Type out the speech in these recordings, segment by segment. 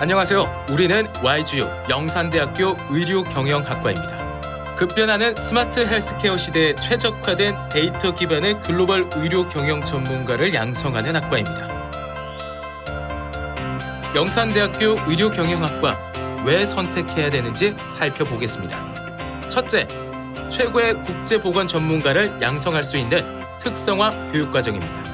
안녕하세요. 우리는 YGU 영산대학교 의료경영학과입니다. 급변하는 스마트 헬스케어 시대에 최적화된 데이터 기반의 글로벌 의료 경영 전문가를 양성하는 학과입니다. 영산대학교 의료경영학과 왜 선택해야 되는지 살펴보겠습니다. 첫째, 최고의 국제보건 전문가를 양성할 수 있는 특성화 교육과정입니다.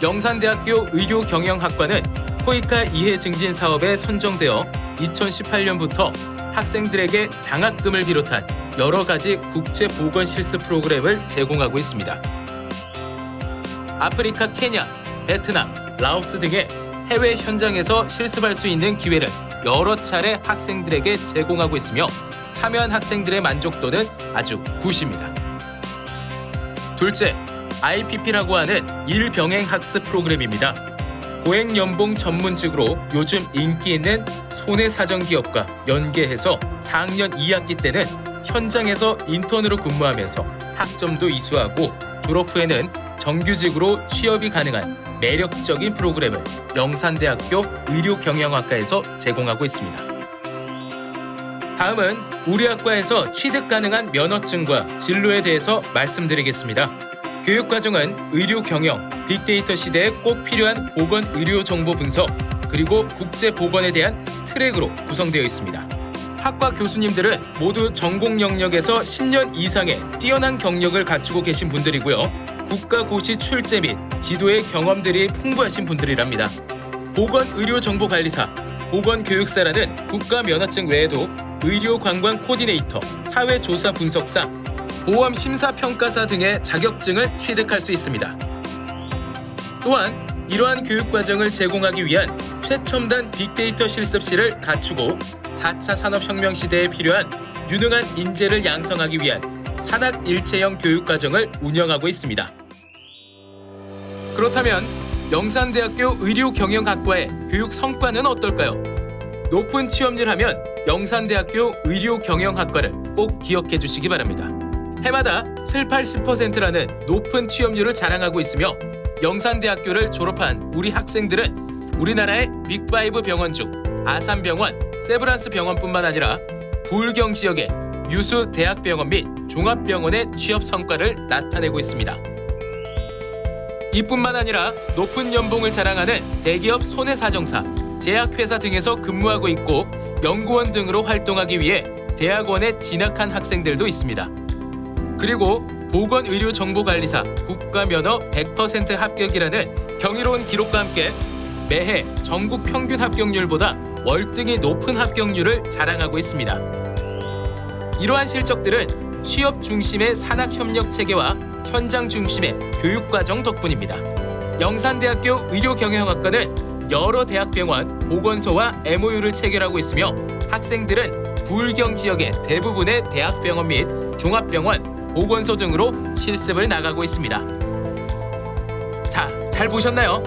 영산대학교 의료경영학과는 코이카 이해 증진 사업에 선정되어 2018년부터 학생들에게 장학금을 비롯한 여러 가지 국제 보건 실습 프로그램을 제공하고 있습니다. 아프리카 케냐, 베트남, 라오스 등의 해외 현장에서 실습할 수 있는 기회를 여러 차례 학생들에게 제공하고 있으며 참여한 학생들의 만족도는 아주 굿입니다. 둘째, IPP라고 하는 일병행 학습 프로그램입니다. 고액 연봉 전문직으로 요즘 인기 있는 손해사정 기업과 연계해서 4학년 2학기 때는 현장에서 인턴으로 근무하면서 학점도 이수하고 졸업 후에는 정규직으로 취업이 가능한 매력적인 프로그램을 영산대학교 의료경영학과에서 제공하고 있습니다. 다음은 우리 학과에서 취득 가능한 면허증과 진로에 대해서 말씀드리겠습니다. 교육 과정은 의료 경영, 빅데이터 시대에 꼭 필요한 보건 의료 정보 분석, 그리고 국제 보건에 대한 트랙으로 구성되어 있습니다. 학과 교수님들은 모두 전공 영역에서 10년 이상의 뛰어난 경력을 갖추고 계신 분들이고요. 국가고시 출제 및 지도의 경험들이 풍부하신 분들이랍니다. 보건의료정보관리사, 보건교육사라는 국가 면허증 외에도 의료관광 코디네이터, 사회조사 분석사, 보험 심사평가사 등의 자격증을 취득할 수 있습니다. 또한 이러한 교육 과정을 제공하기 위한 최첨단 빅데이터 실습실을 갖추고 4차 산업혁명 시대에 필요한 유능한 인재를 양성하기 위한 산학 일체형 교육 과정을 운영하고 있습니다. 그렇다면 영산대학교 의료경영학과의 교육 성과는 어떨까요? 높은 취업률 하면 영산대학교 의료경영학과를 꼭 기억해 주시기 바랍니다. 해마다 7, 80%라는 높은 취업률을 자랑하고 있으며 영산대학교를 졸업한 우리 학생들은 우리나라의 빅5 병원 중 아산병원, 세브란스 병원뿐만 아니라 부울경 지역의 유수 대학병원 및 종합병원의 취업 성과를 나타내고 있습니다. 이뿐만 아니라 높은 연봉을 자랑하는 대기업 손해사정사, 제약회사 등에서 근무하고 있고 연구원 등으로 활동하기 위해 대학원에 진학한 학생들도 있습니다. 그리고 보건의료정보관리사 국가면허 100% 합격이라는 경이로운 기록과 함께 매해 전국 평균 합격률보다 월등히 높은 합격률을 자랑하고 있습니다. 이러한 실적들은 취업 중심의 산학 협력 체계와 현장 중심의 교육 과정 덕분입니다. 영산대학교 의료경영학과는 여러 대학병원, 보건소와 MOU를 체결하고 있으며 학생들은 부울경 지역의 대부분의 대학병원 및 종합병원, 보건소 등으로 실습을 나가고 있습니다. 자, 잘 보셨나요?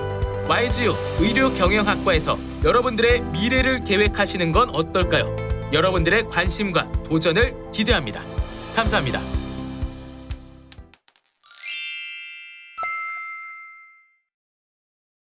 YGU 의료경영학과에서 여러분들의 미래를 계획하시는 건 어떨까요? 여러분들의 관심과 도전을 기대합니다. 감사합니다.